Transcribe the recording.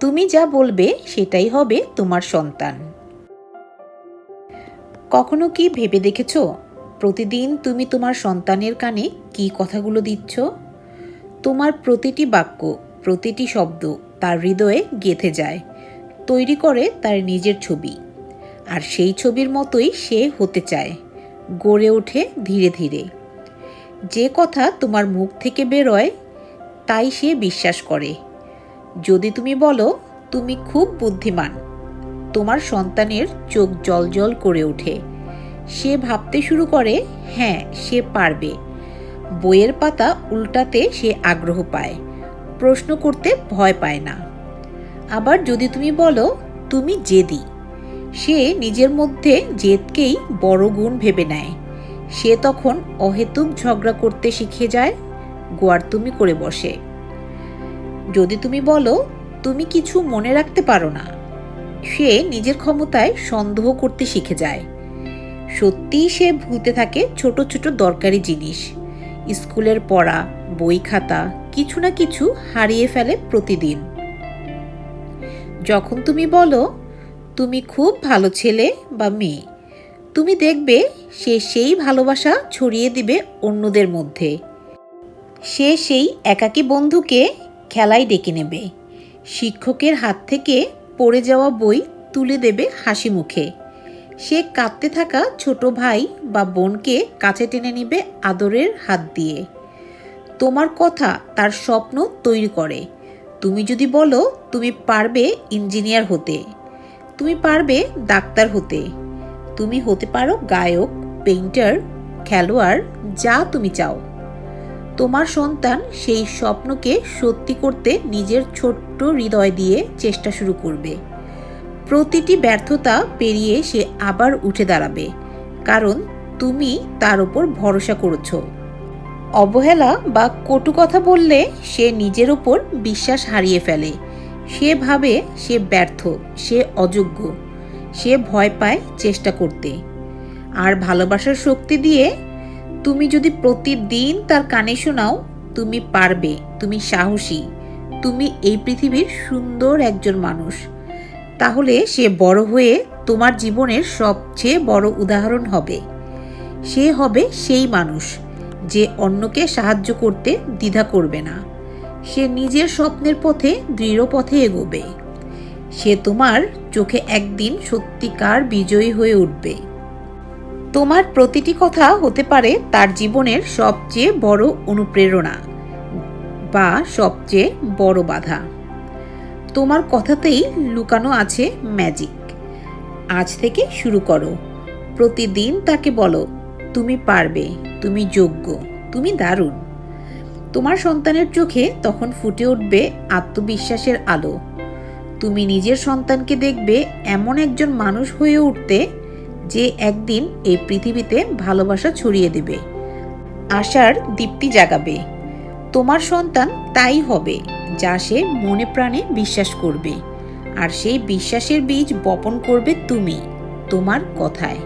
তুমি যা বলবে সেটাই হবে তোমার সন্তান। কখনো কি ভেবে দেখেছ? প্রতিদিন তুমি তোমার সন্তানের কানে কি কথাগুলো দিচ্ছ? তোমার প্রতিটি বাক্য, প্রতিটি শব্দ তার হৃদয়ে গেঁথে যায়, তৈরি করে তার নিজের ছবি। আর সেই ছবির মতোই সে হতে চায়, গড়ে ওঠে ধীরে ধীরে। যে কথা তোমার মুখ থেকে বেরোয়, তাই সে বিশ্বাস করে। যদি তুমি বলো, তুমি খুব বুদ্ধিমান। তোমার সন্তানের চোখ জলজল করে ওঠে। সে ভাবতে শুরু করে হ্যাঁ সে পারবে। বইয়ের পাতা উল্টাতে সে আগ্রহ পায়। প্রশ্ন করতে ভয় পায় না। আবার যদি তুমি বলো, তুমি জেদি। সে নিজের মধ্যে জেদকেই বড় গুণ ভেবে নেয়। সে তখন অহেতুক ঝগড়া করতে শিখে যায় গোয়ার তুমি করে বসে। যদি তুমি বলো, তুমি কিছু মনে রাখতে পারো না। সে নিজের ক্ষমতায় সন্দেহ করতে শিখে যায়। সত্যিই সে ভুলতে থাকে ছোট ছোট দরকারি জিনিস। স্কুলের পড়া, বই খাতা কিছু না কিছু হারিয়ে ফেলে প্রতিদিন। যখন তুমি বলো, তুমি খুব ভালো ছেলে বা মেয়ে, তুমি দেখবে সে সেই ভালোবাসা ছড়িয়ে দিবে অন্যদের মধ্যে। সে সেই একাকী বন্ধুকে খেলায় ডেকে নেবে। শিক্ষকের হাত থেকে পড়ে যাওয়া বই তুলে দেবে হাসি মুখে। সে কাঁদতে থাকা ছোট ভাই বা বোনকে কাছে টেনে নিবে আদরের হাত দিয়ে। তোমার কথা তার স্বপ্ন তৈরি করে। তুমি যদি বলো, তুমি পারবে ইঞ্জিনিয়ার হতে। তুমি পারবে ডাক্তার হতে। তুমি হতে পারো গায়ক, পেইন্টার, খেলোয়াড়, যা তুমি চাও। তোমার সন্তান সেই স্বপ্নকে সত্যি করতে নিজের ছোট্ট হৃদয় দিয়ে চেষ্টা শুরু করবে। প্রতিটি ব্যর্থতা পেরিয়ে সে আবার উঠে দাঁড়াবে, কারণ তুমি তার উপর ভরসা করেছ। অবহেলা বা কটু কথা বললে সে নিজের ওপর বিশ্বাস হারিয়ে ফেলে। সে ভাবে সে ব্যর্থ, সে অযোগ্য, সে ভয় পায় চেষ্টা করতে। আর ভালোবাসার শক্তি দিয়ে তুমি যদি প্রতিদিন তার কানে শোনাও, তুমি পারবে, তুমি সাহসী। তুমি এই পৃথিবীর সুন্দর একজন মানুষ। তাহলে সে বড় হয়ে তোমার জীবনের সবচেয়ে বড় উদাহরণ হবে। সে হবে সেই মানুষ যে অন্যকে সাহায্য করতে দ্বিধা করবে না। সে নিজের স্বপ্নের পথে, দৃঢ় পথে এগোবে। সে তোমার চোখে একদিন সত্যিকার বিজয়ী হয়ে উঠবে। তোমার প্রতিটি কথা হতে পারে তার জীবনের সবচেয়ে বড় অনুপ্রেরণা বা সবচেয়ে বড় বাধা। তোমার কথাতেই লুকানো আছে ম্যাজিক আজ থেকে শুরু করো। প্রতিদিন তাকে বলো, তুমি পারবে, তুমি যোগ্য, তুমি দারুণ। তোমার সন্তানের চোখে তখন ফুটে উঠবে আত্মবিশ্বাসের আলো। তুমি নিজের সন্তানকে দেখবে এমন একজন মানুষ হয়ে উঠতে যে একদিন এই পৃথিবীতে ভালোবাসা ছড়িয়ে দেবে। আশার দীপ্তি জাগাবে। তোমার সন্তান তাই হবে, যা সে মনে প্রাণে বিশ্বাস করবে। আর সেই বিশ্বাসের বীজ বপন করবে তুমি, তোমার কথায়।